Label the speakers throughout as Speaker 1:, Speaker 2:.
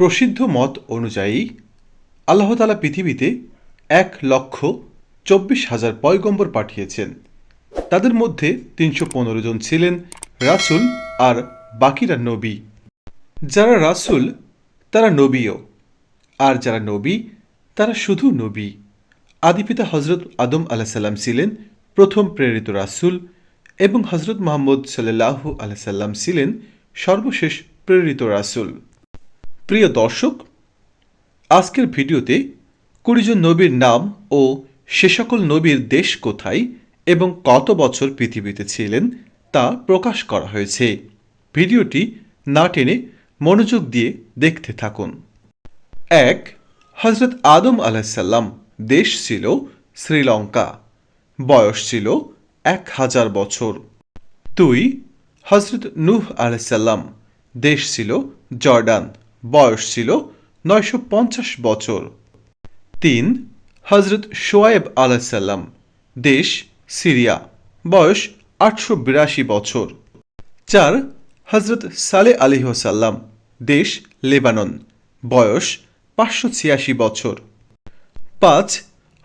Speaker 1: প্রসিদ্ধ মত অনুযায়ী আল্লাহতালা পৃথিবীতে এক লক্ষ চব্বিশ হাজার পয়গম্বর পাঠিয়েছেন। তাদের মধ্যে তিনশো পনেরো জন ছিলেন রাসূল আর বাকিরা নবী। যারা রাসূল, তারা নবীও। আর যারা নবী, তারা শুধু নবী। আদিপিতা হজরত আদম আলাহিসাল্লাম ছিলেন প্রথম প্রেরিত রাসূল এবং হজরত মোহাম্মদ সাল্লাহু আলাইসাল্লাম ছিলেন সর্বশেষ প্রেরিত রাসূল। প্রিয় দর্শক, আজকের ভিডিওতে কুড়িজন নবীর নাম ও সে সকল নবীর দেশ কোথায় এবং কত বছর পৃথিবীতে ছিলেন তা প্রকাশ করা হয়েছে। ভিডিওটি না টেনে মনোযোগ দিয়ে দেখতে থাকুন। এক হজরত আদম আলাহিসাল্লাম দেশ ছিল শ্রীলঙ্কা। বয়স ছিল এক হাজার বছর। দুই হজরত নূহ আলাইসাল্লাম দেশ ছিল জর্ডান। বয়স ছিল নয়শো পঞ্চাশ বছর। তিন হজরত শোয়েব আলাইসাল্লাম দেশ সিরিয়া, বয়স আটশো বিরাশি বছর। চার হজরত সালে আলিহসাল্লাম দেশ লেবানন, বয়স পাঁচশো ছিয়াশি বছর। পাঁচ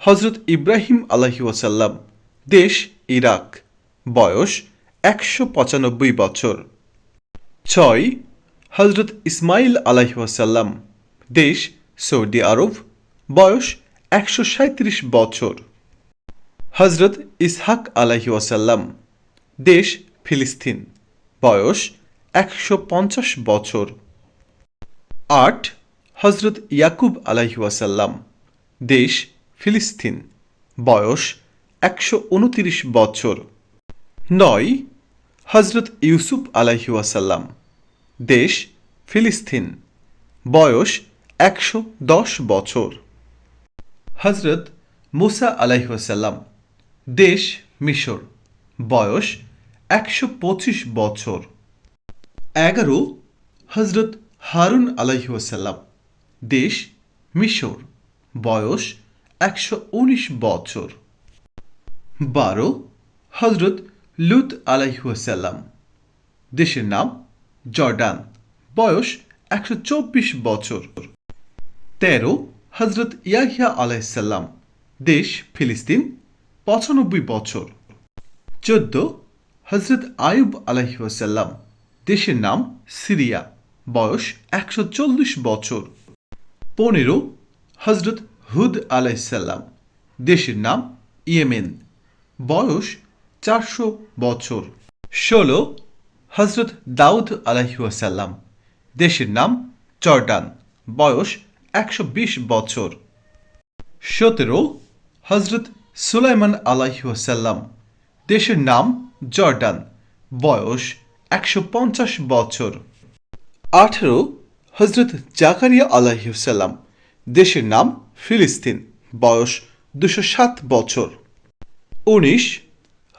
Speaker 1: হজরত ইব্রাহিম আলাহি ওয়াসাল্লাম, দেশ ইরাক, বয়স একশো পঁচানব্বই বছর। ছয় হজরত ইসমাইল আলাইহিয়াসাল্লাম দেশ সৌদি আরব, বয়স একশো সাঁত্রিশ বছর। হজরত ইসহাক আলাহি ওয়াসাল্লাম, দেশ ফিলিস্তিন, বয়স একশো পঞ্চাশ বছর। আট হজরত ইয়াকুব আলাহি ওয়াসাল্লাম, দেশ ফিলিস্তিন, বয়স একশো উনতিরিশ বছর। নয় হজরত ইউসুফ আলাহি ওয়াসাল্লাম দেশ ফিলিস্তিন। বয়স একশো দশ বছর। হজরত মুসা আলাহি দেশ মিশর। বয়স একশো পঁচিশ বছর। এগারো হজরত হারুন আলাহি দেশ মিশর। বয়স একশো উনিশ বছর। বারো হজরত লুত আলাইহাসাল্লাম দেশের নাম জর্ডান, বয়স একশো চব্বিশ বছর। তেরো হজরত ইয়াহিয়া আলাইসাল্লাম দেশ ফিলিস্তিন, পঁচানব্বই বছর। চোদ্দ হজরত আয়ুব আলাইহাসাল্লাম দেশের নাম সিরিয়া, বয়স একশো চল্লিশ বছর। পনেরো হজরত হুদ আলাইসাল্লাম দেশের নাম ইয়েমেন, বয়স চারশো বছর। ষোলো হজরত দাউদ আলাহিউসাল্লাম দেশের নাম জর্ডান, বয়স একশো বিশ বছর। সতেরো হজরত সুলাইমান আলাহিউসাল্লাম দেশের নাম জর্ডান, বয়স একশো পঞ্চাশ বছর। আঠেরো হজরত জাকারিয়া আলাহিউসাল্লাম দেশের নাম ফিলিস্তিন, বয়স দুশো সাত বছর। উনিশ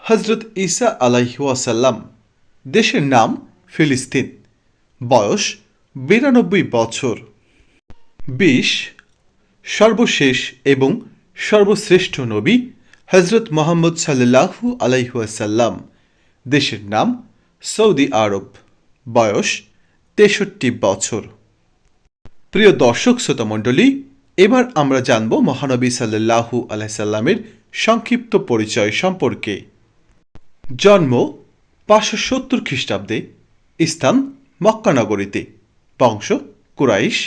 Speaker 1: হজরত ঈসা আলাইহাসাল্লাম দেশের নাম ফিলিস্তিন। বয়স বিরানব্বই বছর। বিশ, সর্বশেষ এবং সর্বশ্রেষ্ঠ নবী হজরত মোহাম্মদ সাল্লাহু আলাইহাসাল্লাম দেশের নাম সৌদি আরব। বয়স তেষট্টি বছর। প্রিয় দর্শক শ্রোতামণ্ডলী এবার আমরা জানব মহানবী সাল্লাহু আলাইসাল্লামের সংক্ষিপ্ত পরিচয় সম্পর্কে। জন্ম পাঁচশো সত্তর খ্রিস্টাব্দে স্থান মক্কানগরীতে বংশ কুরাইশ।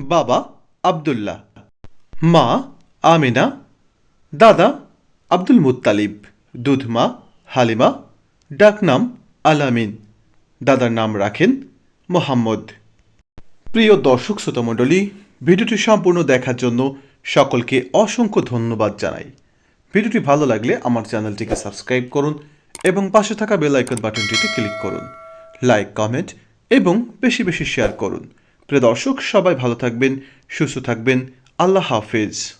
Speaker 1: বাবা আবদুল্লাহ। মা আমিনা। দাদা আব্দুল মুত্তালিব। দুধমা হালিমা। ডাকনাম আলামিন দাদার নাম রাখেন মোহাম্মদ। প্রিয় দর্শক, শ্রোতামণ্ডলী, ভিডিওটি সম্পূর্ণ দেখার জন্য সকলকে অসংখ্য ধন্যবাদ জানাই। ভিডিওটি ভালো লাগলে আমার চ্যানেলটিকে সাবস্ক্রাইব করুন এবং পাশে থাকা বেল আইকন বাটনটিতে ক্লিক করুন। লাইক, কমেন্ট এবং বেশি বেশি শেয়ার করুন। প্রিয় দর্শক, সবাই ভালো থাকবেন, সুস্থ থাকবেন। আল্লাহ হাফেজ।